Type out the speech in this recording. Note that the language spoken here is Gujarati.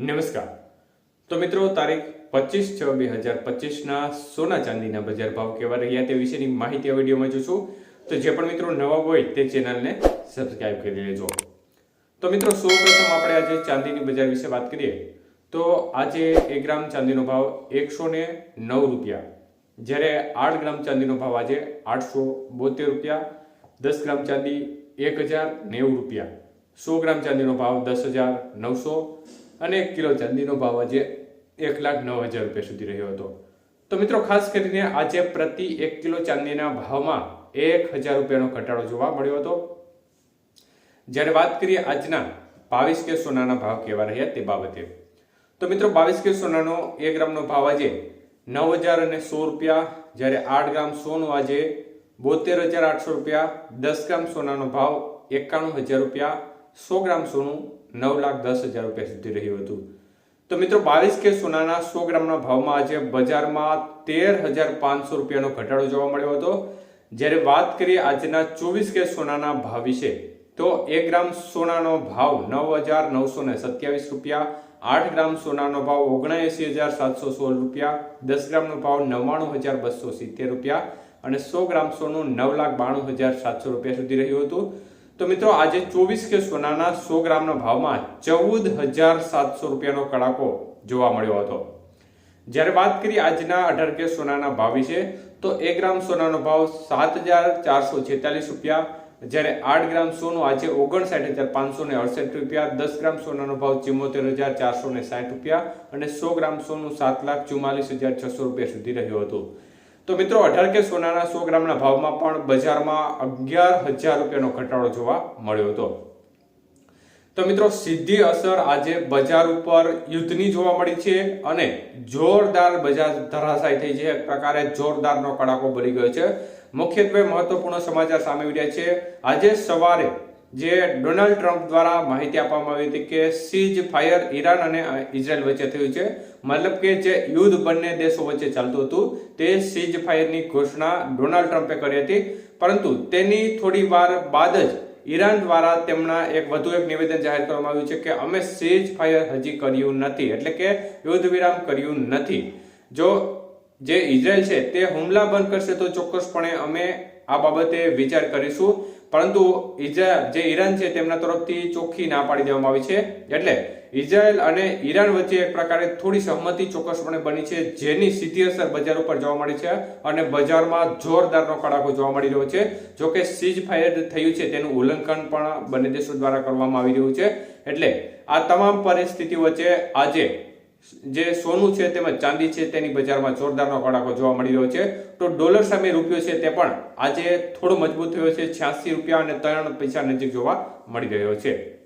નમસ્કાર. તો મિત્રો, તારીખ પચીસ છ બે હજાર પચીસના સોના ચાંદીના બજાર ભાવ કેવા રહ્યા તે વિશેની માહિતી આ વિડીયોમાં જોશું. તો જે પણ મિત્રો નવા હોય તે ચેનલને સબસ્ક્રાઇબ કરી લેજો. તો મિત્રો સૌ પ્રથમ આપણે આજે ચાંદીની બજાર વિશે વાત કરીએ. તો આજે એક ગ્રામ ચાંદીનો ભાવ એકસો ને નવ રૂપિયા. જ્યારે આઠ ગ્રામ ચાંદીનો ભાવ આજે આઠસો બોતેર રૂપિયા. દસ ગ્રામ ચાંદી એક હજાર નેવું રૂપિયા. સો ગ્રામ ચાંદીનો ભાવ દસ હજાર નવસો. અને એક કિલો ચાંદીનો ભાવ આજે એક લાખ નવ હજાર રૂપિયા સુધી રહ્યો હતો. તો મિત્રો, ખાસ કરીને આજે પ્રતિ એક કિલો ચાંદીના ભાવમાં એક હજાર રૂપિયાનો ઘટાડો જોવા મળ્યો હતો. જ્યારે વાત કરીએ આજના બાવીસ કે સોનાના ભાવ કેવા રહ્યા તે બાબતે. તો મિત્રો, બાવીસ કે સોનાનો એક ગ્રામનો ભાવ આજે નવ હજાર અને સો રૂપિયા, જ્યારે આઠ ગ્રામ સોનું આજે બોતેર હજાર આઠસો રૂપિયા, દસ ગ્રામ સોનાનો ભાવ એકાણું હજાર રૂપિયા સો ગ્રામ સોનું નવ લાખ દસ હજાર રૂપિયા સુધી રહ્યું હતું. તો મિત્રો, બાવીસ કે સોનાના સો ગ્રામના ભાવમાં આજે બજારમાં તેર હજાર પાંચસો રૂપિયાનો ઘટાડો જોવા મળ્યો હતો. જ્યારે વાત કરીએ આજના ચોવીસ કે સોનાના ભાવ વિશે, તો એક ગ્રામ સોનાનો ભાવ નવ હજાર નવસો ને સત્યાવીસ રૂપિયા, આઠ ગ્રામ સોનાનો ભાવ ઓગણએંસી હજાર સાતસો સોળ રૂપિયા, દસ ગ્રામનો ભાવ નવ્વાણું હજાર બસો સિત્તેર રૂપિયા અને સો ગ્રામ સોનું નવ લાખ બાણું હજાર સાતસો રૂપિયા સુધી રહ્યું હતું. તો મિત્રો આજે ચોવીસ કે સોનાના સો ગ્રામના ભાવમાં ચૌદ હજાર સાતસો રૂપિયાનો કડાકો જોવા મળ્યો હતો. જ્યારે વાત કરી આજના અઢાર કે સોનાના ભાવ વિશે, તો એક ગ્રામ સોનાનો ભાવ સાત હજાર ચારસો છેતાલીસ રૂપિયા, જ્યારે આઠ ગ્રામ સોનું આજે ઓગણસાઠ હજાર પાંચસો ને અડસઠ રૂપિયા, દસ ગ્રામ સોનાનો ભાવ ચિમોતેર હજાર ચારસો ને સાઠ રૂપિયા અને સો ગ્રામ સોનું સાત લાખ ચુમ્માલીસ હજાર છસો રૂપિયા સુધી રહ્યું હતું. તો મિત્રો અઢાર કે સોનાના સો ગ્રામના ભાવમાં પણ બજારમાં અગિયાર હજાર રૂપિયાનો ઘટાડો જોવા મળ્યો હતો. તો મિત્રો સીધી અસર આજે બજાર ઉપર યુદ્ધની જોવા મળી છે અને જોરદાર બજાર ધરાશાય થઈ છે. એક પ્રકારે જોરદારનો કડાકો ભરી ગયો છે. મુખ્યત્વે મહત્વપૂર્ણ સમાચાર સામે રહ્યા છે. આજે સવારે જે ડોનાલ્ડ ટ્રમ્પ દ્વારા માહિતી આપવામાં આવી હતી કે સીજ ફાયર ઈરાન અને ઇઝરાયલ વચ્ચે થયું છે. મતલબ કે જે યુદ્ધ બંને દેશો વચ્ચે ચાલતું હતું, તે સીજ ફાયરની ઘોષણા ડોનાલ્ડ ટ્રમ્પે કરી હતી. પરંતુ તેની થોડી વાર બાદ જ ઈરાન દ્વારા તેમના એક વધુ એક નિવેદન જાહેર કરવામાં આવ્યું છે કે અમે સીજ ફાયર હજી કર્યું નથી, એટલે કે યુદ્ધ વિરામ કર્યું નથી. જો જે ઇઝરાયલ છે તે હુમલા બંધ કરશે તો ચોક્કસપણે અમે આ બાબતે વિચાર કરીશું. પરંતુ ઇઝરાયલ જે ઈરાન છે તેમના તરફથી ચોખ્ખી ના પાડી દેવામાં આવી છે. એટલે ઇઝરાયલ અને ઈરાન વચ્ચે એક પ્રકારે થોડી સહમતિ ચોક્કસપણે બની છે, જેની સીધી અસર બજાર ઉપર જોવા મળી છે અને બજારમાં જોરદારનો કડાકો જોવા મળી રહ્યો છે. જો કે સીઝ ફાયર થયું છે તેનું ઉલ્લંઘન પણ બંને દેશો દ્વારા કરવામાં આવી રહ્યું છે. એટલે આ તમામ પરિસ્થિતિ વચ્ચે આજે જે સોનું છે તેમજ ચાંદી છે તેની બજારમાં જોરદારનો કડાકો જોવા મળી રહ્યો છે. તો ડોલર સામે રૂપિયો છે તે પણ આજે થોડો મજબૂત થયો છે. છ્યાસી રૂપિયા અને ત્રણ પૈસા નજીક જોવા મળી રહ્યો છે.